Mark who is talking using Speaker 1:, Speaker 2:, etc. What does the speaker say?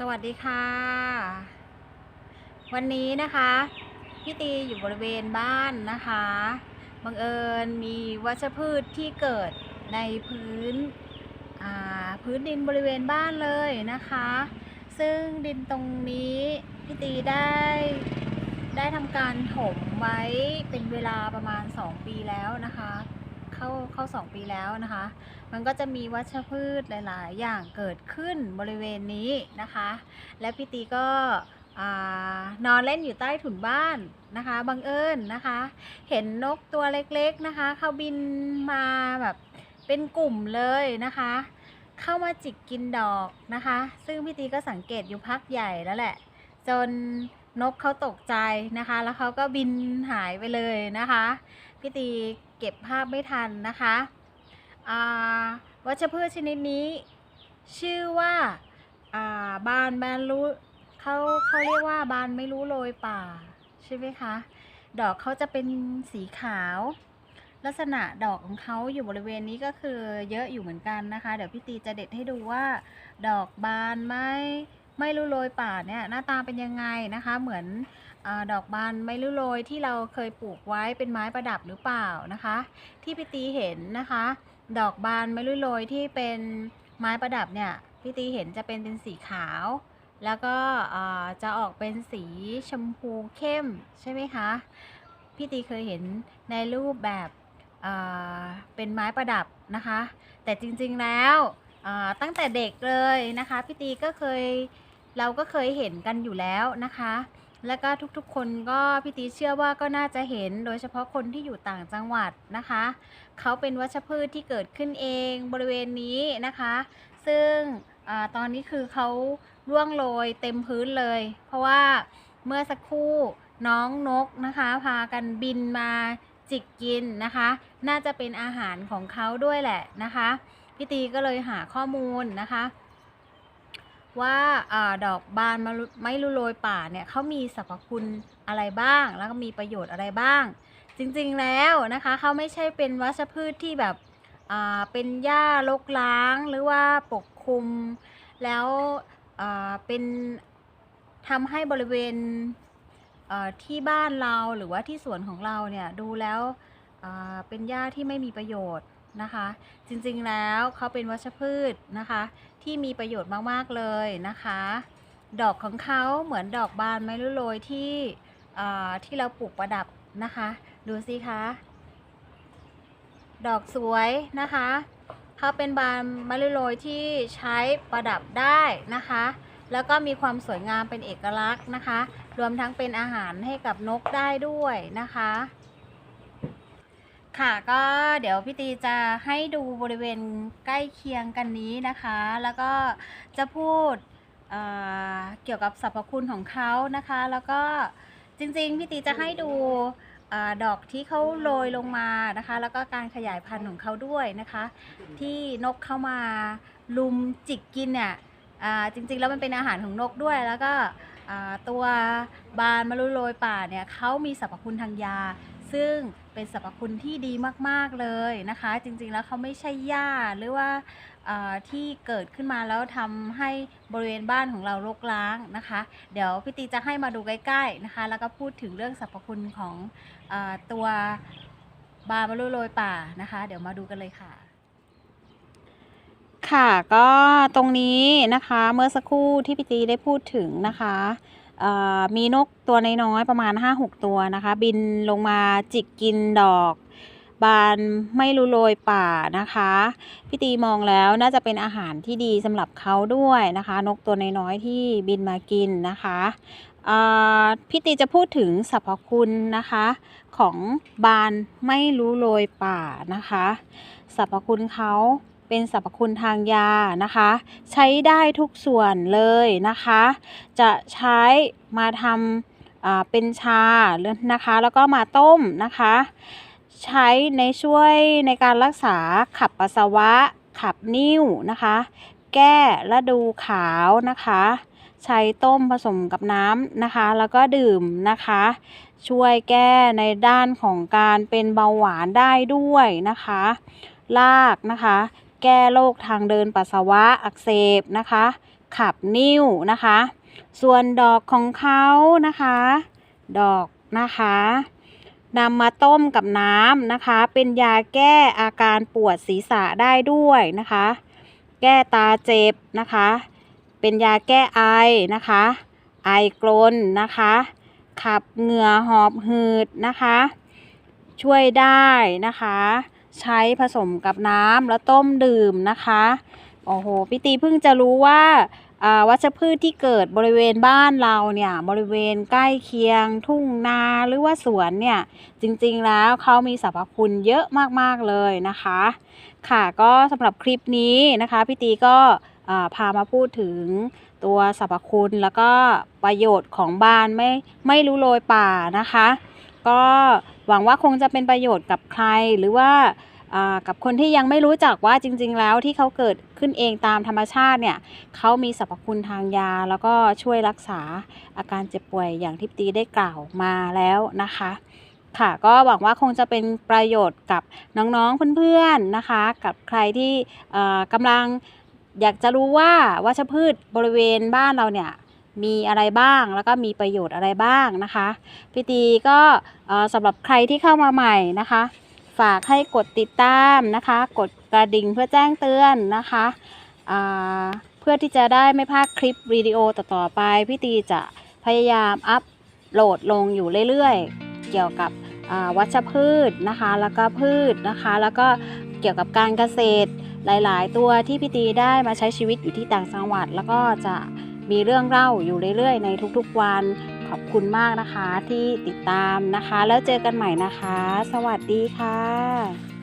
Speaker 1: สวัสดีค่ะ วันนี้นะคะพี่ตีอยู่บริเวณบ้านนะคะบังเอิญมีวัชพืชที่เกิดในพื้นพื้นดินบริเวณบ้านเลยนะคะ ซึ่งดินตรงนี้พี่ตีได้ได้ทำการถมไว้เป็นเวลาประมาณ 2 ปีแล้วนะคะ เข้าเข้า 2 ปีแล้วนะคะ มันก็จะมีวัชพืชหลาย ๆ อย่างเกิดขึ้นบริเวณนี้นะคะ และพี่ตีก็นอนเล่นอยู่ใต้ถุนบ้านนะคะบังเอิญนะคะ เห็นนกตัวเล็กๆนะคะ เขาบินมาแบบเป็นกลุ่มเลยนะคะ เข้ามาจิกกินดอกนะคะ ซึ่งพี่ตีก็สังเกตอยู่พักใหญ่แล้วแหละ จนนกเขาตกใจนะคะ แล้วเขาก็บินหายไปเลยนะคะ พี่ตี ก็บภาพไม่ทันนะคะอ่าวัชพืชชนิดนี้ชื่อว่าอ่าบานบนรู้เขาเขาเรียกว่าบานไม่รู้โรยป่าใช่ไหมคะ ดอกเขาจะเป็นสีขาว ลักษณะดอกของเขาอยู่บริเวณนี้ก็คือเยอะอยู่เหมือนกันนะคะ เดี๋ยวพี่ตีจะเด็ดให้ดูว่า ดอกบานไม่ไม่รู้โรยป่าเนี่ยหน้าตาเป็นยังไงนะคะ เหมือนอาดอกบานไม่รู้โรยที่เราเคยปลูกไว้เป็นไม้ประดับหรือเปล่านะคะ ที่พี่ตีเห็นนะคะ ดอกบานไม่รู้โรยที่เป็นไม้ประดับเนี่ยพี่ตีเห็นจะเป็นเป็นสีขาว แล้วก็จะออกเป็นสีชมพูเข้มใช่ไหมคะพี่ตีเคยเห็นในรูปแบบเป็นไม้ประดับนะคะ แต่จริงๆแล้วตั้งแต่เด็กเลยนะคะพี่ตีก็เคยเราก็เคยเห็นกันอยู่แล้วนะคะ แล้วก็ทุกๆ คนก็พี่ตีเชื่อว่าก็น่าจะเห็นโดยเฉพาะคนที่อยู่ต่างจังหวัดนะคะ เขาเป็นวัชพืชที่เกิดขึ้นเองบริเวณนี้นะคะ ซึ่งอตอนนี้คือเขาร่วงโรยเต็มพื้นเลย เพราะว่าเมื่อสักครู่น้องนกนะคะ พากันบินมาจิกกินนะคะ น่าจะเป็นอาหารของเขาด้วยแหละนะคะพี่ตีก็เลยหาข้อมูลนะคะ ว่าอดอกบานมะรุไม้ลุโรยป่าเนี่ยเขามีสรรพคุณอะไรบ้าง แล้วก็มีประโยชน์อะไรบ้าง จริงๆแล้วนะคะเขาไม่ใช่เป็นวัชพืชที่แบบเป็นหญ้ารกร้างหรือว่าปกคลุม แล้วเป็นทำให้บริเวณที่บ้านเราหรือว่าที่สวนของเราเนี่ยดูแล้วเป็นหญ้าที่ไม่มีประโยชน์ นะคะ จริงๆแล้วเขาเป็นวัชพืชนะคะ ที่มีประโยชน์มากๆเลยนะคะ ดอกของเขาเหมือนดอกบานไม้ลุโรยที่ที่เราปลูกประดับนะคะ ดูสิคะ ดอกสวยนะคะเขาเป็นบานมะลิโรยที่ใช้ประดับได้นะคะ แล้วก็มีความสวยงามเป็นเอกลักษณ์นะคะ รวมทั้งเป็นอาหารให้กับนกได้ด้วยนะคะ ค่ะก็เดี๋ยวพี่ตีจะให้ดูบริเวณใกล้เคียงกันนี้นะคะ แล้วก็จะพูดเเกี่ยวกับสรรพคุณของเขานะคะ แล้วก็จริงๆพี่ตีจะให้ดูอดอกที่เขาโรยลงมานะคะ แล้วก็การขยายพันธุ์ของเขาด้วยนะคะ ที่นกเข้ามาลุมจิกกินเนี่ยจริงๆแล้วมันเป็นอาหารของนกด้วยแล้วก็ตัวบานมะรุโรยป่าเนี่ยเขามีสรรพคุณทางยา ซึ่งเป็นสรรพคุณที่ดีมากๆเลยนะคะ จริงๆแล้วเขาไม่ใช่หญ้าหรือว่าที่เกิดขึ้นมาแล้วทำให้บริเวณบ้านของเรารกร้างนะคะ เดี๋ยวพี่ตีจะให้มาดูใกล้ๆนะคะ แล้วก็พูดถึงเรื่องสรรพคุณของอตัวบาร์มารุโรยป่านะคะ เดี๋ยวมาดูกันเลยค่ะ ค่ะก็ตรงนี้นะคะเมื่อสักครู่ที่พี่ตีได้พูดถึงนะคะ มีนกตัวน้อยๆประมาณ 5-6 ตัวนะคะ บินลงมาจิกกินดอกบานไม่รู้โรยป่านะคะพี่ตีมองแล้วน่าจะเป็นอาหารที่ดีสำหรับเขาด้วยนะคะ นกตัวน้อยๆที่บินมากินนะคะพี่ตีจะพูดถึงสรรพคุณนะคะ ของบานไม่รู้โรยป่านะคะสรรพคุณเขา เป็นสรรพคุณทางยานะคะ ใช้ได้ทุกส่วนเลยนะคะ จะใช้มาทำเป็นชาหรือนะคะ แล้วก็มาต้มนะคะ ใช้ในช่วยในการรักษาขับปัสสาวะ ขับนิ่วนะคะ แก้และดูขาวนะคะใช้ต้มผสมกับน้ำนะคะ แล้วก็ดื่มนะคะ ช่วยแก้ในด้านของการเป็นเบาหวานได้ด้วยนะคะรากนะคะ แก้โรคทางเดินปัสสาวะอักเสบนะคะ ขับนิ่วนะคะ ส่วนดอกของเขานะคะ ดอกนะคะนำมาต้มกับน้ำนะคะ เป็นยาแก้อาการปวดศีรษะได้ด้วยนะคะ แก้ตาเจ็บนะคะ เป็นยาแก้ไอนะคะ ไอกรนนะคะ ขับเหงื่อหอบหืดนะคะ ช่วยได้นะคะ ใช้ผสมกับน้ำแล้วต้มดื่มนะคะ โอ้โหพี่ตีเพิ่งจะรู้ว่าวัชพืชที่เกิดบริเวณบ้านเราเนี่ยบริเวณใกล้เคียง ทุ่งนาหรือว่าสวนเนี่ยจริงๆแล้วเขามีสรรพคุณเยอะมากๆเลยนะคะ ค่ะก็สำหรับคลิปนี้นะคะพี่ตีก็พามาพูดถึงตัวสรรพคุณแล้วก็ประโยชน์ของบ้านไม่ไม่รู้โรยป่านะคะ ก็หวังว่าคงจะเป็นประโยชน์กับใครหรือว่ากับคนที่ยังไม่รู้จักว่าจริง ๆ แล้วที่เขาเกิดขึ้นเองตามธรรมชาติเนี่ยเขามีสรรพคุณทางยา แล้วก็ช่วยรักษาอาการเจ็บป่วยอย่างที่ตีได้กล่าวมาแล้วนะคะ ค่ะก็หวังว่าคงจะเป็นประโยชน์กับน้องๆเพื่อนๆนะคะ กับใครที่กำลังอยากจะรู้ว่าวัชพืชบริเวณบ้านเราเนี่ย มีอะไรบ้าง แล้วก็มีประโยชน์อะไรบ้างนะคะพี่ตีก็สำหรับใครที่เข้ามาใหม่นะคะ ฝากให้กดติดตามนะคะ กดกระดิ่งเพื่อแจ้งเตือนนะคะเพื่อที่จะได้ไม่พลาดคลิปวิดีโอต่อๆไปพี่ตีจะพยายามอัพโหลดลงอยู่เรื่อยๆ เกี่ยวกับวัชพืชนะคะ แล้วก็พืชนะคะ แล้วก็เกี่ยวกับการเกษตรหลาย ๆ ตัวที่พี่ตีได้มาใช้ชีวิตอยู่ที่ต่างจังหวัด แล้วก็จะ มีเรื่องเล่าอยู่เรื่อยๆ ในทุกๆวัน ขอบคุณมากนะคะที่ติดตามนะคะ แล้วเจอกันใหม่นะคะ สวัสดีค่ะ